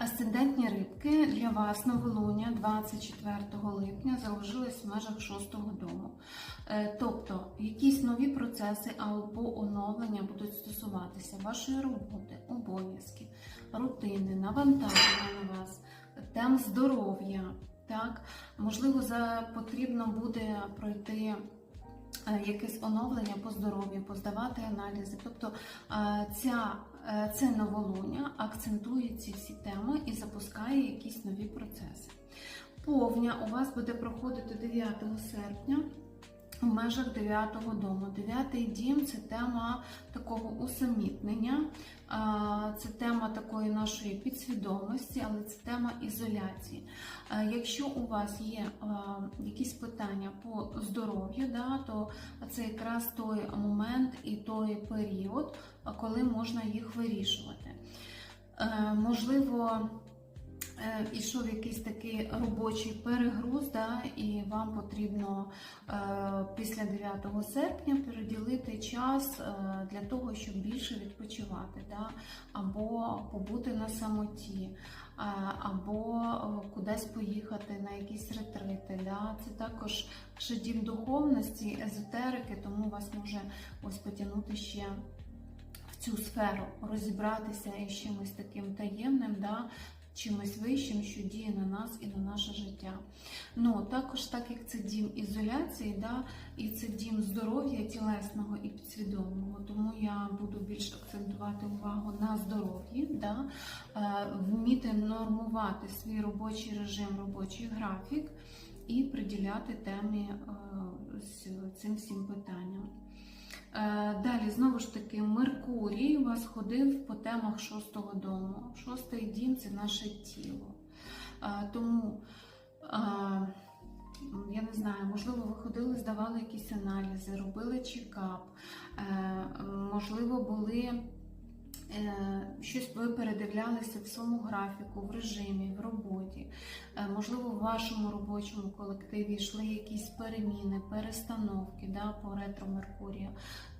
Асцендентні рибки для вас новолуння 24 липня залишились в межах 6 дому. Е, Тобто якісь нові процеси або оновлення будуть стосуватися вашої роботи, обов'язків, рутини, навантаження на вас, тем здоров'я. Так, можливо, за потрібно буде пройти якесь оновлення по здоров'ю, поздавати аналізи. Тобто е, ця, е, це новолуння акцентує ці всі теми і запускає якісь нові процеси. Повня у вас буде проходити 9 серпня. У межах 9 дому. Дев'ятий дім це тема такого усамітнення, це тема такої нашої підсвідомості, але це тема ізоляції. Якщо у вас є якісь питання по здоров'ю, да, то це якраз той момент і той період, коли можна їх вирішувати. Е, Можливо, ішов якийсь такий робочий перегруз, да, і вам потрібно е, після 9 серпня переділити час е, для того, щоб більше відпочивати, да, або побути на самоті, а, або е, кудись поїхати на якісь ретрити. Да. Це також ще дім духовності, езотерики, тому вас може ось потягнути ще цю сферу, розібратися із чимось таким таємним, да, чимось вищим, що діє на нас і на наше життя. Ну, також, так як це дім ізоляції, да, і це дім здоров'я тілесного і підсвідомого, тому я буду більш акцентувати увагу на здоров'ї, да, е, вміти нормувати свій робочий режим, робочий графік і приділяти темі е, з цим всім питанням. Е, Далі, знову ж таки, Меркурій у вас ходив по темах шостого дому. Шостий дім це наше тіло. Е, Тому, е, я не знаю, можливо, ви ходили, здавали якісь аналізи, робили чекап, можливо, були. Е, Щось ви передивлялися в своєму графіку, в режимі, в роботі. Е, Можливо, в вашому робочому колективі йшли якісь переміни, перестановки да, по ретро Меркурія.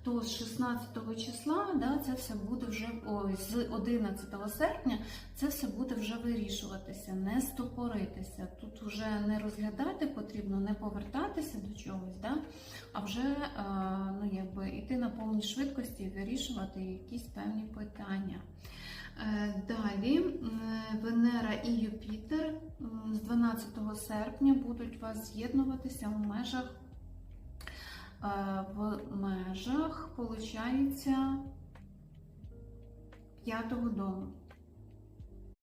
То з 16 числа да, це все буде вже ой, з 11 серпня це все буде вже вирішуватися, не стопоритися. Тут вже не розглядати потрібно, не повертатися до чогось, да, а вже е, ну, якби, йти на повній швидкості і вирішувати якісь певні питання. Е, Далі Венера і Юпітер з 12 серпня будуть вас з'єднуватися в межах в межах, получається, п'ятого дому.